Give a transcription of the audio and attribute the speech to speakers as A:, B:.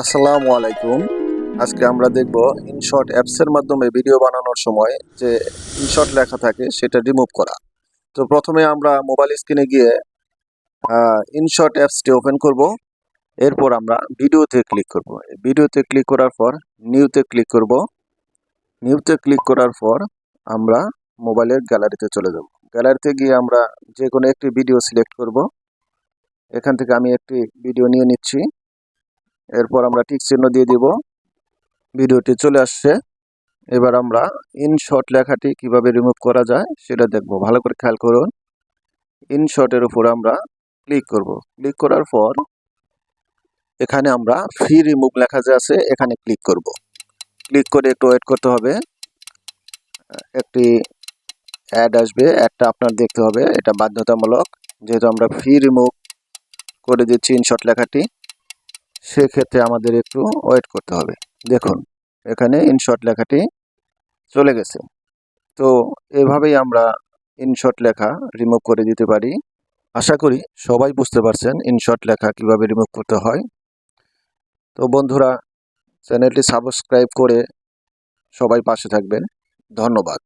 A: আসসালামু আলাইকুম। আজকে আমরা দেখব ইনশট অ্যাপসের মাধ্যমে ভিডিও বানানোর সময় যে ইনশট লেখা থাকে সেটা রিমুভ করা। তো প্রথমে আমরা মোবাইল স্ক্রিনে গিয়ে ইনশট অ্যাপসটি ওপেন করব। এরপর আমরা ভিডিওতে ক্লিক করব। ভিডিওতে ক্লিক করার পর নিউতে ক্লিক করব। নিউতে ক্লিক করার পর আমরা মোবাইলের গ্যালারিতে চলে যাব। গ্যালারিতে গিয়ে আমরা যে কোনো একটি ভিডিও সিলেক্ট করব। এখান থেকে আমি একটি ভিডিও নিয়ে নিচ্ছি। এরপর আমরা টিক চিহ্ন দিয়ে দিব। ভিডিওটি চলে আসছে। এবার আমরা ইনশট লেখাটি কীভাবে রিমুভ করা যায় সেটা দেখব। ভালো করে খেয়াল করুন। ইনশটের উপর আমরা ক্লিক করব। ক্লিক করার পর এখানে আমরা ফ্রি রিমুভ লেখা যে আছে, এখানে ক্লিক করব। ক্লিক করে একটু ওয়েট করতে হবে। একটি অ্যাড আসবে। অ্যাডটা আপনার দেখতে হবে। এটা বাধ্যতামূলক। যেহেতু আমরা ফ্রি রিমুভ করে দিচ্ছি ইনশট লেখাটি সেক্ষেত্রে আমাদের একটু ওয়েট করতে হবে। দেখুন, এখানে ইনশর্ট লেখাটি চলে গেছে। তো এভাবেই আমরা ইনশর্ট লেখা রিমুভ করে দিতে পারি। আশা করি সবাই বুঝতে পারছেন ইনশর্ট লেখা কীভাবে রিমুভ করতে হয়। তো বন্ধুরা, চ্যানেলটি সাবস্ক্রাইব করে সবাই পাশে থাকবেন। ধন্যবাদ।